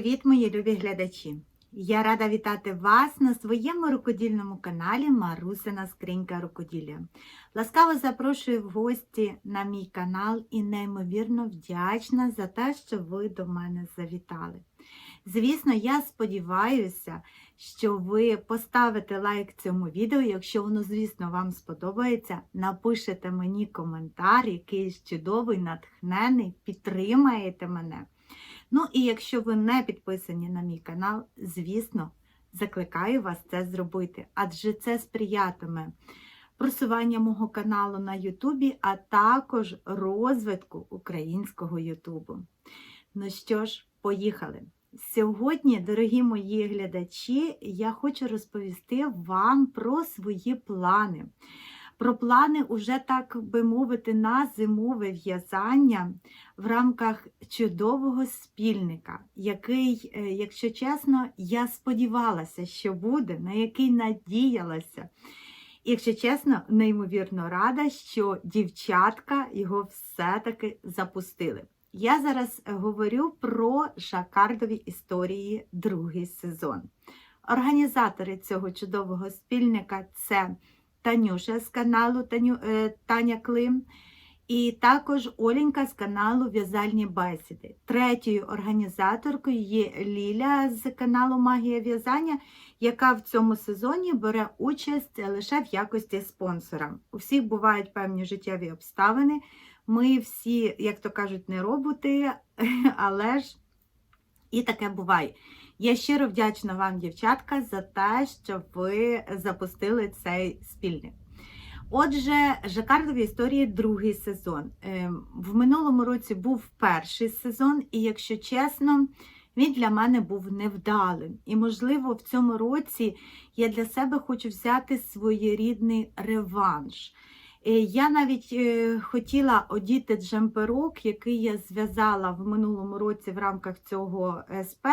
привіт, мої любі глядачі! Я рада вітати вас на своєму рукодільному каналі Марусина Скринька Рукоділля. Ласкаво запрошую в гості на мій канал і неймовірно вдячна за те, що ви до мене завітали. Звісно, я сподіваюся, що ви поставите лайк цьому відео, якщо воно, звісно, вам сподобається, напишете мені коментар, якийсь чудовий, натхнений, підтримаєте мене. Ну і якщо ви не підписані на мій канал, звісно, закликаю вас це зробити, адже це сприятиме просуванню мого каналу на Ютубі, а також розвитку українського Ютубу. Ну що ж, поїхали! Сьогодні, дорогі мої глядачі, я хочу розповісти вам про свої плани. Про плани, уже, так би мовити, на зимове в'язання в рамках чудового спільника, який, е, якщо чесно, я сподівалася, що буде, на який надіялася. І, якщо чесно, неймовірно рада, що дівчатка його все-таки запустили. Я зараз говорю про жакардові історії другий сезон. Організатори цього чудового спільника це Танюша з каналу Таню, е, Таня Клим. І також Оленька з каналу В'язальні бесіди. Третьою організаторкою є Ліля з каналу Магія в'язання, яка в цьому сезоні бере участь лише в якості спонсора. У всіх бувають певні життєві обставини. Ми всі, як то кажуть, не роботи, але ж і таке буває. Я щиро вдячна вам, дівчатка, за те, що ви запустили цей спільник. Отже, Жакардові історії другий сезон. Ем, в минулому році був перший сезон, і, якщо чесно, він для мене був невдалим. І, можливо, в цьому році я для себе хочу взяти своєрідний реванш. Е, я навіть е, хотіла одіти джемперок, який я зв'язала в минулому році в рамках цього СП.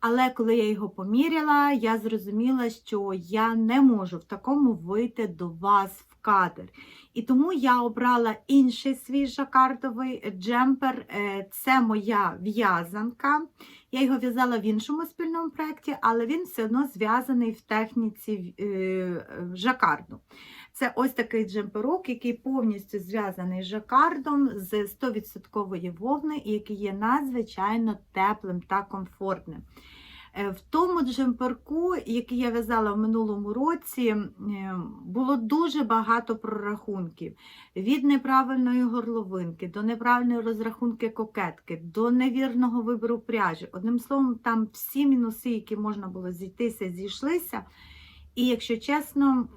Але коли я його поміряла, я зрозуміла, що я не можу в такому вийти до вас в кадр. І тому я обрала інший свій жакардовий джемпер. Е, це моя в'язанка. Я його в'язала в іншому спільному проєкті, але він все одно зв'язаний в техніці жакарду. Це ось такий джемперок, який повністю зв'язаний з жакардом з 100% вовни, і який є надзвичайно теплим та комфортним. Е, в тому джемперку, який я в'язала в минулому році, було дуже багато прорахунків. Від неправильної горловинки, до неправильної розрахунки кокетки, до невірного вибору пряжі. Одним словом, там всі мінуси, які можна було зійтися, зійшлися. І, якщо чесно,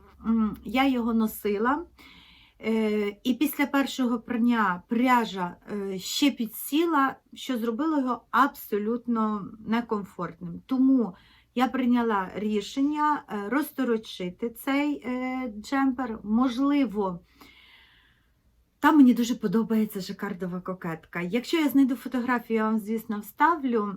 я його носила. Е, і після першого прання пряжа е, ще підсіла, що зробило його абсолютно некомфортним. Тому я прийняла рішення е, розторочити цей джемпер. Можливо, там мені дуже подобається жакардова кокетка. Якщо я знайду фотографію, я вам, звісно, вставлю.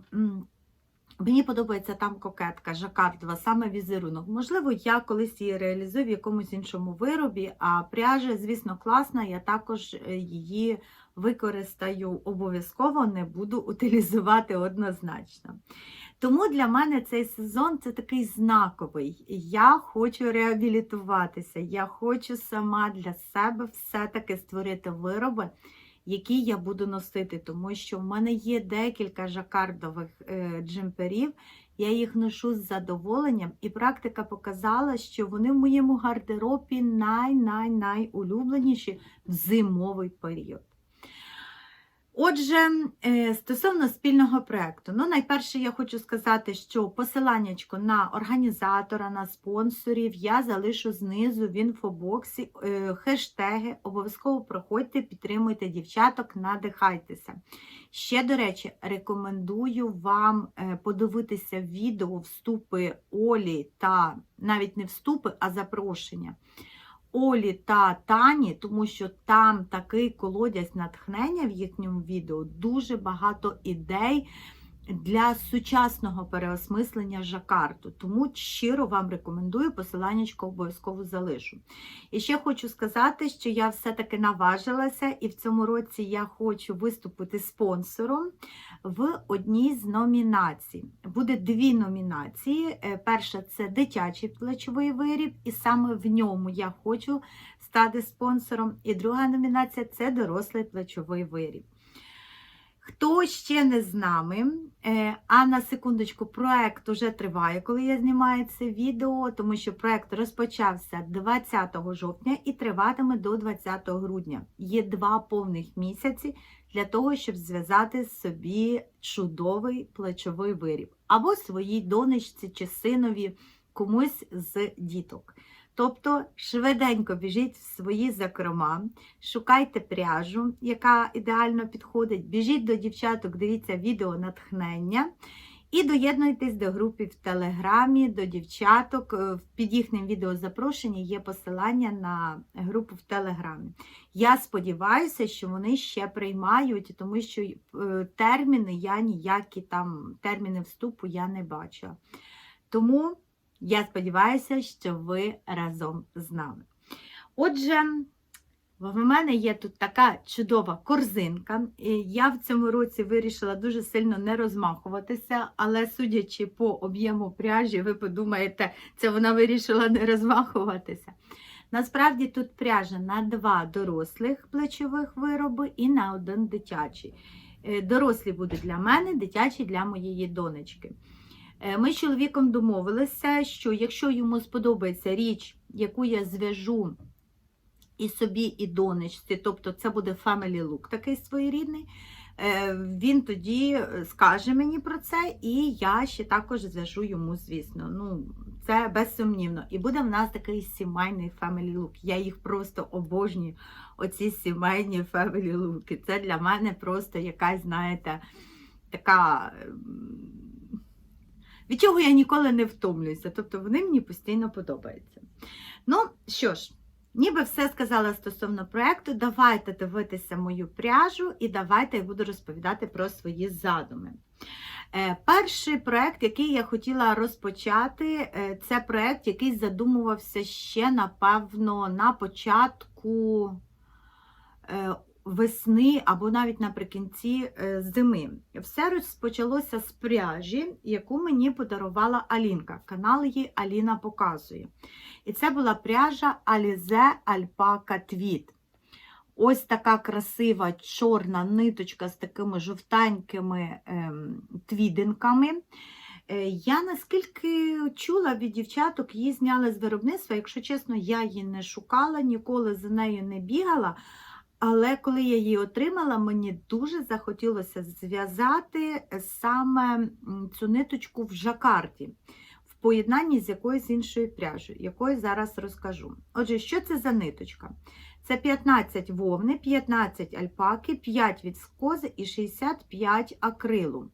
Мені подобається там кокетка, жакардова, саме візерунок. Можливо, я колись її реалізую в якомусь іншому виробі, а пряжа, звісно, класна, я також е, її використаю обов'язково, не буду утилізувати однозначно. Тому для мене цей сезон це такий знаковий. Я хочу реабілітуватися, я хочу сама для себе все-таки створити вироби які я буду носити, тому що в мене є декілька жакардових е, джемперів, я їх ношу з задоволенням, і практика показала, що вони в моєму гардеробі най-най-найулюбленіші в зимовий період. Отже, е, стосовно спільного проєкту, ну, найперше я хочу сказати, що посиланнячко на організатора, на спонсорів я залишу знизу в інфобоксі е, хештеги. Обов'язково проходьте, підтримуйте дівчаток, надихайтеся. Ще, до речі, рекомендую вам е, подивитися відео вступи Олі та навіть не вступи, а запрошення. Олі та Тані, тому що там такий колодязь натхнення в їхньому відео, дуже багато ідей для сучасного переосмислення жакарту. Тому щиро вам рекомендую, посиланнячко обов'язково залишу. І ще хочу сказати, що я все-таки наважилася, і в цьому році я хочу виступити спонсором в одній з номінацій. Буде дві номінації. Е, Перша це дитячий плечовий виріб, і саме в ньому я хочу стати спонсором. І друга номінація це дорослий плечовий виріб. Хто ще не з нами, е, а на секундочку, проект уже триває, коли я знімаю це відео, тому що проект розпочався 20 жовтня і триватиме до 20 грудня. Є два повних місяці для того, щоб зв'язати собі чудовий плечовий виріб або своїй донечці чи синові комусь з діток. Тобто швиденько біжіть в свої закрома, шукайте пряжу, яка ідеально підходить, біжіть до дівчаток, дивіться відео натхнення і доєднуйтесь до групи в Телеграмі, до дівчаток. Е, Під їхнім відео запрошення є посилання на групу в Телеграмі. Я сподіваюся, що вони ще приймають, тому що е, терміни я ніякі там терміни вступу я не бачу. Тому. Я сподіваюся, що ви разом з нами. Отже, в мене є тут така чудова корзинка. Я в цьому році вирішила дуже сильно не розмахуватися, але судячи по об'єму пряжі, ви подумаєте, це вона вирішила не розмахуватися. Насправді тут пряжа на два дорослих плечових вироби і на один дитячий. Е, Дорослі будуть для мене, дитячі для моєї донечки. Е, Ми з чоловіком домовилися, що якщо йому сподобається річ, яку я зв'яжу і собі, і донечці, тобто це буде family look такий своєрідний, е, він тоді скаже мені про це, і я ще також зв'яжу йому, звісно. Ну, це безсумнівно. І буде в нас такий сімейний family look. Я їх просто обожнюю, оці сімейні family look. Це для мене просто якась, знаєте, така. Від чого я ніколи не втомлююся. Тобто вони мені постійно подобаються. Ну, що ж, ніби все сказала стосовно проєкту. Давайте дивитися мою пряжу і давайте я буду розповідати про свої задуми. Е, Перший проєкт, який я хотіла розпочати, е, це проєкт, який задумувався ще, напевно, на початку е, весни або навіть наприкінці е, зими. Все розпочалося з пряжі, яку мені подарувала Алінка. Канал її Аліна показує. І це була пряжа Alize Alpaca Tweed. Ось така красива чорна ниточка з такими жовтенькими ем, твідинками. Е, Я наскільки чула від дівчаток, її зняли з виробництва. Якщо чесно, я її не шукала, ніколи за нею не бігала. Але коли я її отримала, мені дуже захотілося зв'язати саме цю ниточку в жакарді, в поєднанні з якоюсь іншою пряжею, якою зараз розкажу. Отже, що це за ниточка? Це 15 вовни, 15 альпаки, 5 віскози і 65 акрилу.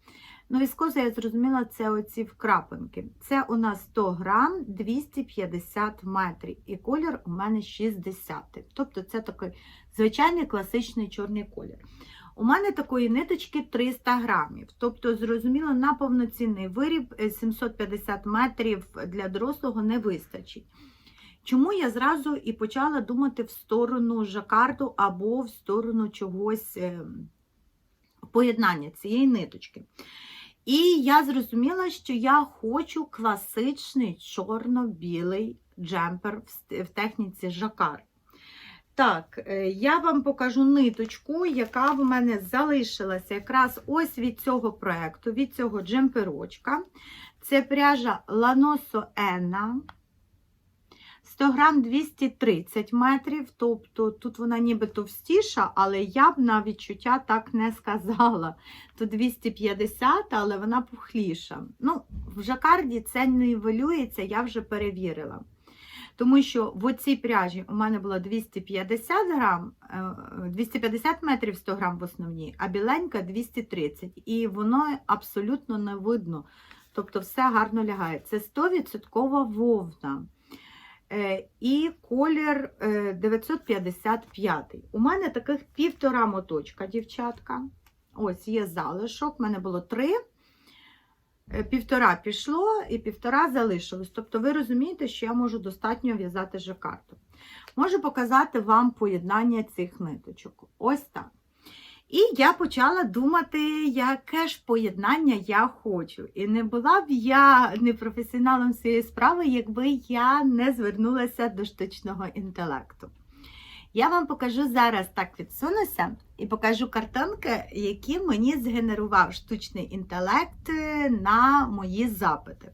Ну, віскоза, я зрозуміла, це оці вкрапинки. Це у нас 100 грам 250 метрів. І колір у мене 60. Тобто це такий звичайний класичний чорний колір. У мене такої ниточки 300 грамів. Тобто, зрозуміло, на повноцінний виріб е, 750 метрів для дорослого не вистачить. Чому я зразу і почала думати в сторону жакарду або в сторону чогось е, поєднання цієї ниточки. І я зрозуміла, що я хочу класичний чорно-білий джемпер в техніці жакар. Так, е, я вам покажу ниточку, яка в мене залишилася якраз ось від цього проєкту, від цього джемперочка. Це пряжа Ланосо Enna. 100 грам 230 метрів, тобто тут вона ніби товстіша, але я б на відчуття так не сказала. Тут 250, але вона пухліша. Ну, в жакарді це нівелюється, я вже перевірила. Тому що в оцій пряжі у мене було 250 грам, е, 250 метрів 100 грам в основній, а біленька 230. І воно абсолютно не видно. Тобто все гарно лягає. Це 100% вовна. Е, І колір е, 955. У мене таких півтора моточка, дівчатка. Ось є залишок, в мене було три. Е, Півтора пішло і півтора залишилось. Тобто ви розумієте, що я можу достатньо в'язати жакарду. Можу показати вам поєднання цих ниточок. Ось так. І я почала думати, яке ж поєднання я хочу. І не була б я непрофесіоналом цієї справи, якби я не звернулася до штучного інтелекту. Я вам покажу зараз так відсунуся і покажу картинки, які мені згенерував штучний інтелект е, на мої запити.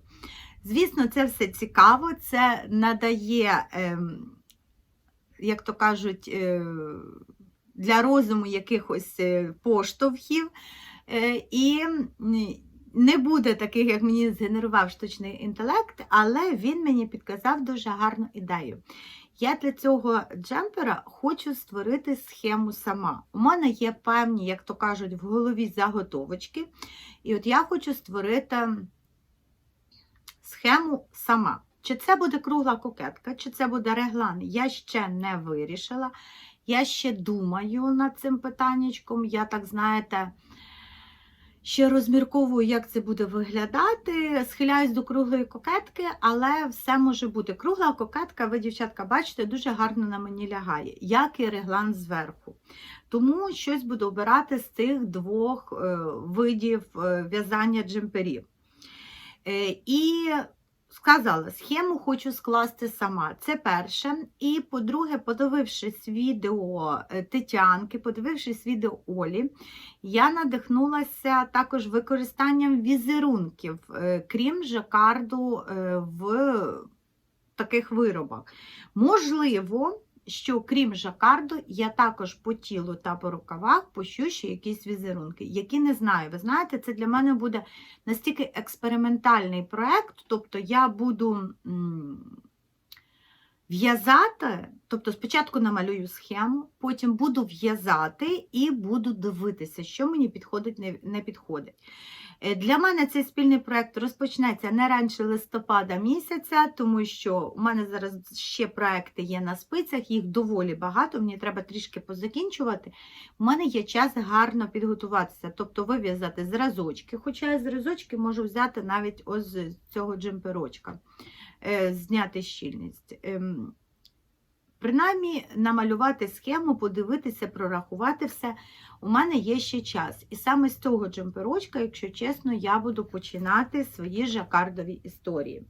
Звісно, це все цікаво, це надає, ем, як то кажуть, е, для розуму якихось е, поштовхів. Е, І не буде таких, як мені згенерував штучний інтелект, але він мені підказав дуже гарну ідею. Я для цього джемпера хочу створити схему сама. У мене є певні, як то кажуть, в голові заготовочки. І от я хочу створити схему сама. Чи це буде кругла кокетка, чи це буде реглан, я ще не вирішила. Я ще думаю над цим питаннячком. Я так, знаєте, ще розмірковую, як це буде виглядати. Схиляюсь до круглої кокетки, але все може бути. Кругла кокетка, ви, дівчатка, бачите, дуже гарно на мені лягає, як і реглан зверху. Тому щось буду обирати з цих двох е, видів е, в'язання джемперів. Е, і сказала, схему хочу скласти сама. Це перше. І по-друге, подивившись відео е, Тетянки, подивившись відео Олі, я надихнулася також використанням візерунків, е, крім жакарду е, в таких виробах. Можливо, що крім жакарду, я також по тілу та по рукавах пощу ще якісь візерунки, які не знаю. Ви знаєте, це для мене буде настільки експериментальний проєкт, тобто я буду в'язати, тобто спочатку намалюю схему, потім буду в'язати і буду дивитися, що мені підходить, не підходить. Е, Для мене цей спільний проєкт розпочнеться не раніше листопада місяця, тому що у мене зараз ще проекти є на спицях, їх доволі багато, мені треба трішки позакінчувати. У мене є час гарно підготуватися, тобто вив'язати зразочки, хоча я зразочки можу взяти навіть ось з цього джемперочка, е, зняти щільність. Принаймні намалювати схему, подивитися, прорахувати все. У мене є ще час. І саме з цього джемперочка, якщо чесно, я буду починати свої жакардові історії.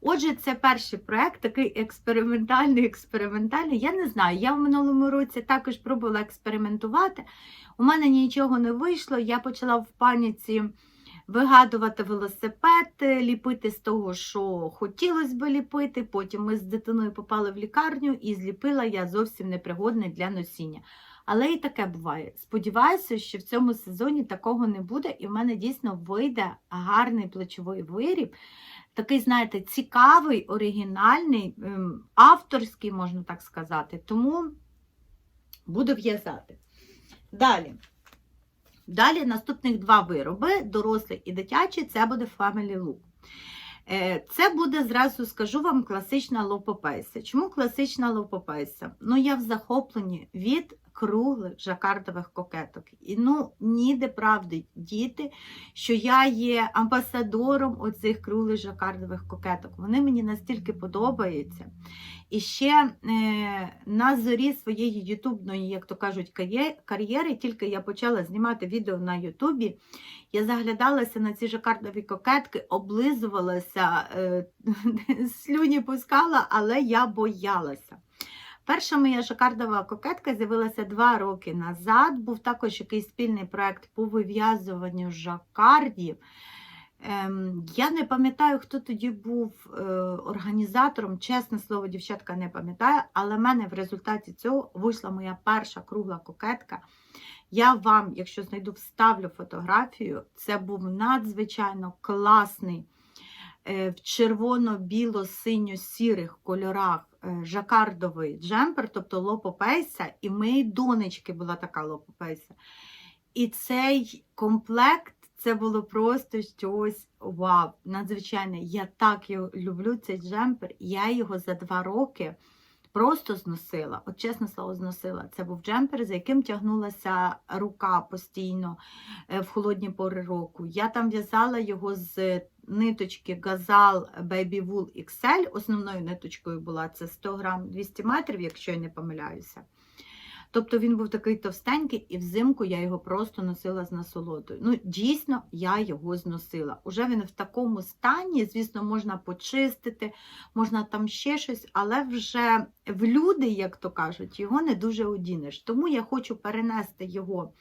Отже, це перший проєкт, такий експериментальний, експериментальний. Я не знаю, я в минулому році також пробувала експериментувати. У мене нічого не вийшло. Я почала в паніці вигадувати велосипед, ліпити з того, що хотілося б ліпити. Потім ми з дитиною попали в лікарню і зліпила я зовсім непригодний для носіння. Але і таке буває. Сподіваюся, що в цьому сезоні такого не буде, і в мене дійсно вийде гарний плечовий виріб. Такий, знаєте, цікавий, оригінальний, ем, авторський, можна так сказати. Тому буду в'язати. Далі. Далі наступних два вироби, дорослий і дитячий, це буде Family Look. Е, Це буде, зразу скажу вам, класична лопопейса. Чому класична лопопейса? Ну, я в захопленні від круглих жакардових кокеток. І ну, ніде правди діти, що я є амбасадором оцих круглих жакардових кокеток. Вони мені настільки подобаються. І ще е, на зорі своєї ютубної, як то кажуть, кар'єри, тільки я почала знімати відео на Ютубі, я заглядалася на ці жакардові кокетки, облизувалася, е, слюні пускала, але я боялася. Перша моя жакардова кокетка з'явилася два роки назад. Був також якийсь спільний проєкт по вив'язуванню жакардів. Ем, я не пам'ятаю, хто тоді був е, організатором, чесне слово, дівчатка не пам'ятаю, але в мене в результаті цього вийшла моя перша кругла кокетка. Я вам, якщо знайду, вставлю фотографію. Це був надзвичайно класний в червоно-біло-синьо-сірих кольорах е, жакардовий джемпер, тобто лопопейса, і моєї донечки була така лопопейса. І цей комплект це було просто щось вау, надзвичайне. Я так його люблю цей джемпер. Я його за два роки просто зносила. От чесне слово, зносила. Це був джемпер, за яким тягнулася рука постійно е, в холодні пори року. Я там в'язала його з ниточки Gazal Baby Wool XL. Основною ниточкою була це 100 грам 200 метрів, якщо я не помиляюся. Тобто він був такий товстенький, і взимку я його просто носила з насолодою. Ну, дійсно, я його зносила. Уже він в такому стані, звісно, можна почистити, можна там ще щось, але вже в люди, як то кажуть, його не дуже одінеш. Тому я хочу перенести його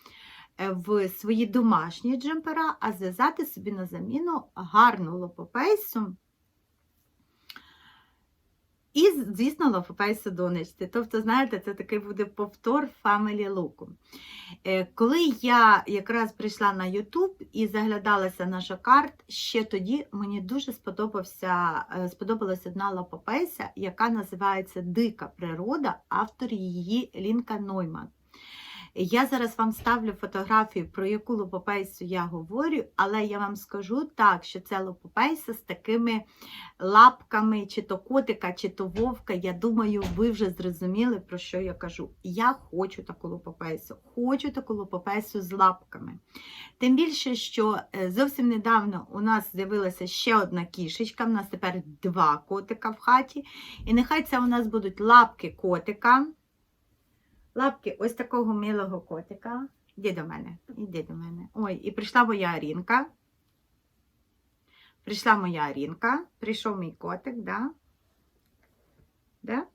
в свої домашні джемпера, а зв'язати собі на заміну гарну лопопейсу. І, звісно, лофопейсу донечці. Тобто, знаєте, це такий буде повтор Family Look. Е, Коли я якраз прийшла на YouTube і заглядалася на жакард, ще тоді мені дуже сподобався, е, сподобалася одна лопопейса, яка називається Дика природа, автор її Лінка Нойман. Я зараз вам ставлю фотографію, про яку лопопейсу я говорю, але я вам скажу так, що це лопопейса з такими лапками, чи то котика, чи то вовка. Я думаю, ви вже зрозуміли, про що я кажу. Я хочу таку лопопейсу, хочу таку лопопейсу з лапками. Тим більше, що е, зовсім недавно у нас з'явилася ще одна кішечка, у нас тепер два котика в хаті. І нехай це у нас будуть лапки котика. Лапки ось такого милого котика. Іди до мене, іди до мене. Ой, і прийшла моя Арінка. Прийшла моя Арінка, прийшов мій котик, да? Да?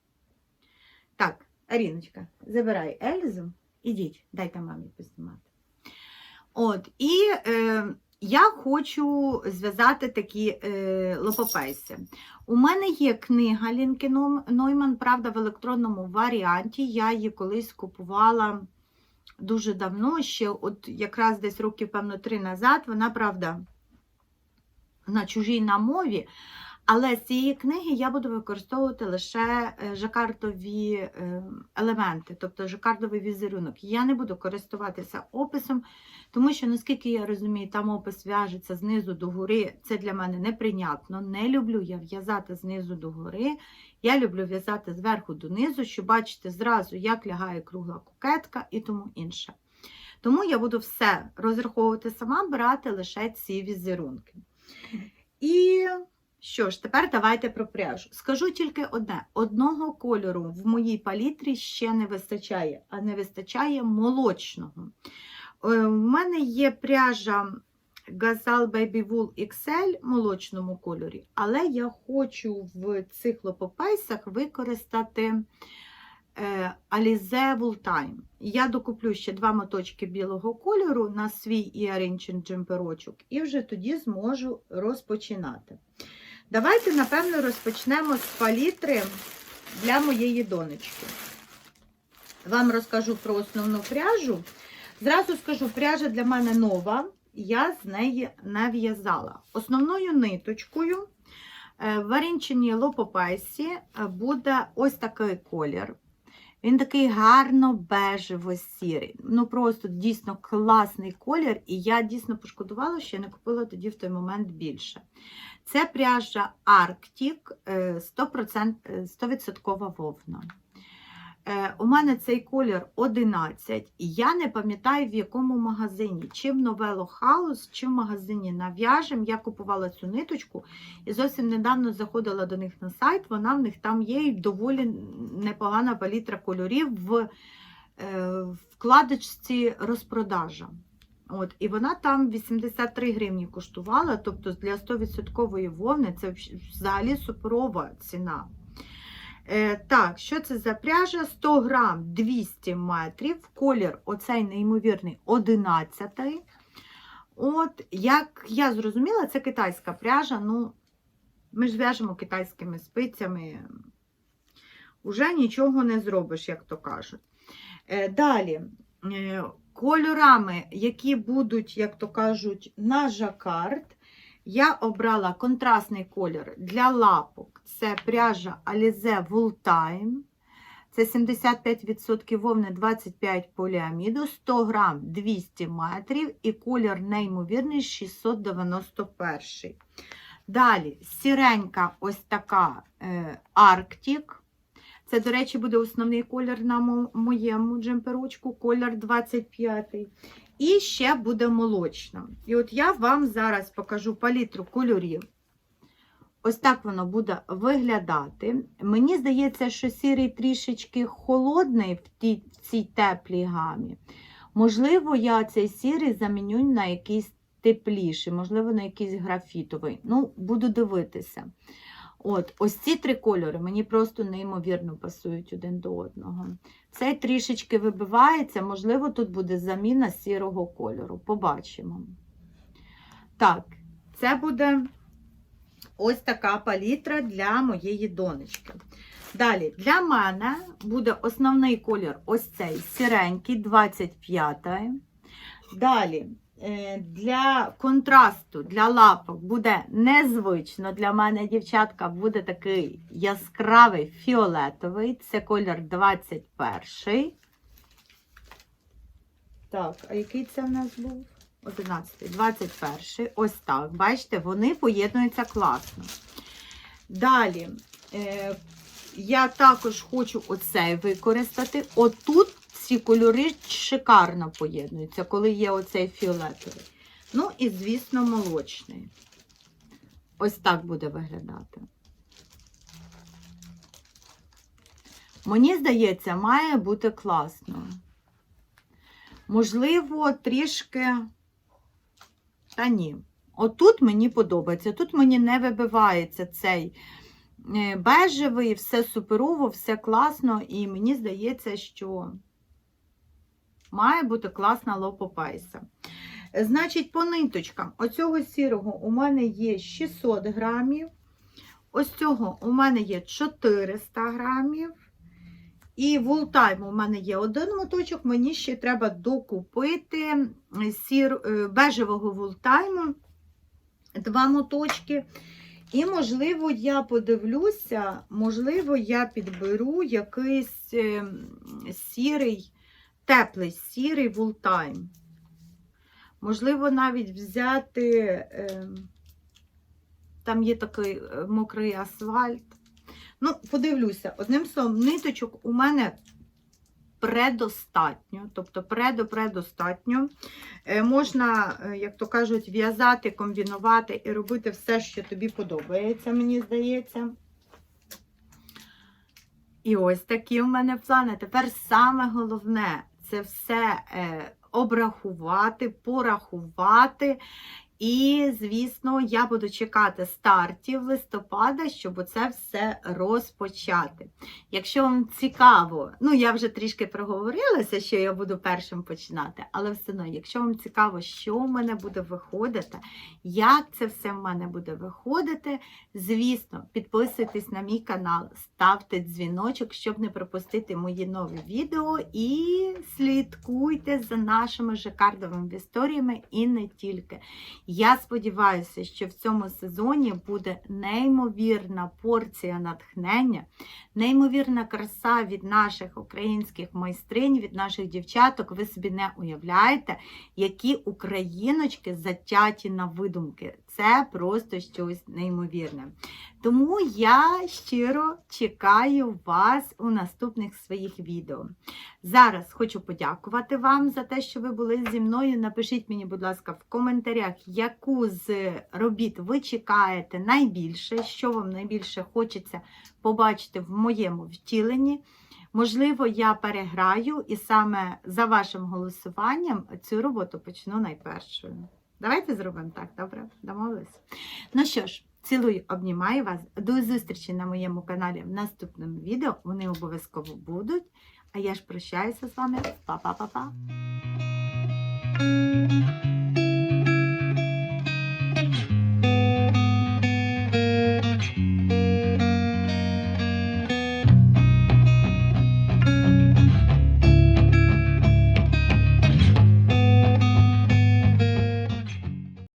Так, Аріночка, забирай Ельзу. Ідіть, дайте мамі познімати. От, і е, я хочу зв'язати такі е, лопопейси. У мене є книга Лінки Нойман, правда, в електронному варіанті. Я її колись купувала дуже давно, ще от якраз десь років, певно, три назад. Вона, правда, на чужій на мові. Але з цієї книги я буду використовувати лише е, жакардові е, елементи, тобто жакардовий візерунок. Я не буду користуватися описом, тому що, наскільки я розумію, там опис в'яжеться знизу до гори. Це для мене неприйнятно. Не люблю я в'язати знизу до гори. Я люблю в'язати зверху донизу, щоб бачити зразу, як лягає кругла кокетка і тому інше. Тому я буду все розраховувати сама, брати лише ці візерунки. І що ж, тепер давайте про пряжу. Скажу тільки одне: одного кольору в моїй палітрі ще не вистачає, а не вистачає молочного. У мене є пряжа Gazal Baby Wool XL в молочному кольорі, але я хочу в цих лопопейсах використати е, Alize Wool Time. Я докуплю ще два моточки білого кольору на свій і Arranging джемперочок, і вже тоді зможу розпочинати. Давайте, напевно, розпочнемо з палітри для моєї донечки. Вам розкажу про основну пряжу. Зразу скажу, пряжа для мене нова, я з неї нав'язала. Основною ниточкою е, в варінченій лопопайсі буде ось такий колір. Він такий гарно бежево-сірий. Ну, просто дійсно класний колір, і я дійсно пошкодувала, що я не купила тоді в той момент більше. Це пряжа Arctic 100%, 100% вовна. Е, У мене цей колір 11, і я не пам'ятаю, в якому магазині. Чи в Novello House, чи в магазині Нав'яжем. Я купувала цю ниточку і зовсім недавно заходила до них на сайт. Вона в них там є і доволі непогана палітра кольорів в е, вкладочці розпродажа. От, І вона там 83 гривні коштувала, тобто для 100% вовни це взагалі суперова ціна. Е, Так, що це за пряжа? 100 грам 200 метрів, колір оцей неймовірний 11. От, Як я зрозуміла, це китайська пряжа. ну, Ми ж в'яжемо китайськими спицями. Уже нічого не зробиш, як то кажуть. Е, Далі. Е, Кольорами, які будуть, як то кажуть, на жакард, я обрала контрастний колір для лапок. Це пряжа Alize Wool Time. Це 75% вовни 25 поліаміду, 100 грам 200 метрів і колір неймовірний 691. Далі сіренька ось така е, Arctic. Це, до речі, буде основний колір на моєму джемперочку, колір 25. І ще буде молочна. І от я вам зараз покажу палітру кольорів. Ось так воно буде виглядати. Мені здається, що сірий трішечки холодний в, тій, в цій теплій гамі. Можливо, я цей сірий заміню на якийсь тепліший, можливо, на якийсь графітовий. Ну, буду дивитися. От, ось ці три кольори мені просто неймовірно пасують один до одного. Цей трішечки вибивається, можливо, тут буде заміна сірого кольору. Побачимо. Так, це буде ось така палітра для моєї донечки. Далі, для мене буде основний колір ось цей сіренький, 25. Далі, для контрасту, для лапок буде незвично. Для мене, дівчатка, буде такий яскравий фіолетовий. Це колір 21. Так, а який це в нас був? 11, 21. Ось так. Бачите, вони поєднуються класно. Далі, е, я також хочу оцей використати. Отут ці кольори шикарно поєднуються, коли є оцей фіолетовий. Ну і, звісно, молочний. Ось так буде виглядати. Мені здається, має бути класно. Можливо, трішки. Та ні. Отут мені подобається. Тут мені не вибивається цей е, бежевий, все суперово, все класно, і мені здається, що має бути класна лопопайса. Значить, по ниточкам оцього сірого у мене є 600 грамів, ось цього у мене є 400 грамів. І вултайм у мене є один моточок, мені ще треба докупити сір, е, бежевого вултайму, два моточки. І, можливо, я подивлюся, можливо, я підберу якийсь е, сірий, теплий сірий вултайм. Можливо, навіть взяти, е, там є такий е, мокрий асфальт. Ну, подивлюся, одним словом, ниточок у мене предостатньо, тобто предо-предостатньо. Е, Можна, е, як то кажуть, в'язати, комбінувати і робити все, що тобі подобається, мені здається. І ось такі в мене плани. Тепер саме головне це все е, обрахувати, порахувати. І, звісно, я буду чекати стартів листопада, щоб це все розпочати. Якщо вам цікаво, ну я вже трішки проговорилася, що я буду першим починати, але все одно, якщо вам цікаво, що в мене буде виходити, як це все в мене буде виходити, звісно, підписуйтесь на мій канал, ставте дзвіночок, щоб не пропустити мої нові відео, і слідкуйте за нашими жакардовими історіями і не тільки. Я сподіваюся, що в цьому сезоні буде неймовірна порція натхнення, неймовірна краса від наших українських майстринь, від наших дівчаток. Ви собі не уявляєте, які україночки затяті на видумки. Це просто щось неймовірне. Тому я щиро чекаю вас у наступних своїх відео. Зараз хочу подякувати вам за те, що ви були зі мною. Напишіть мені, будь ласка, в коментарях, яку з робіт ви чекаєте найбільше, що вам найбільше хочеться побачити в моєму втіленні. Можливо, я переграю і саме за вашим голосуванням цю роботу почну найпершою. Давайте зробимо так, добре? Домовились? Ну що ж, цілую, обнімаю вас. До зустрічі на моєму каналі в наступному відео. Вони обов'язково будуть. А я ж прощаюся з вами. Па-па-па-па.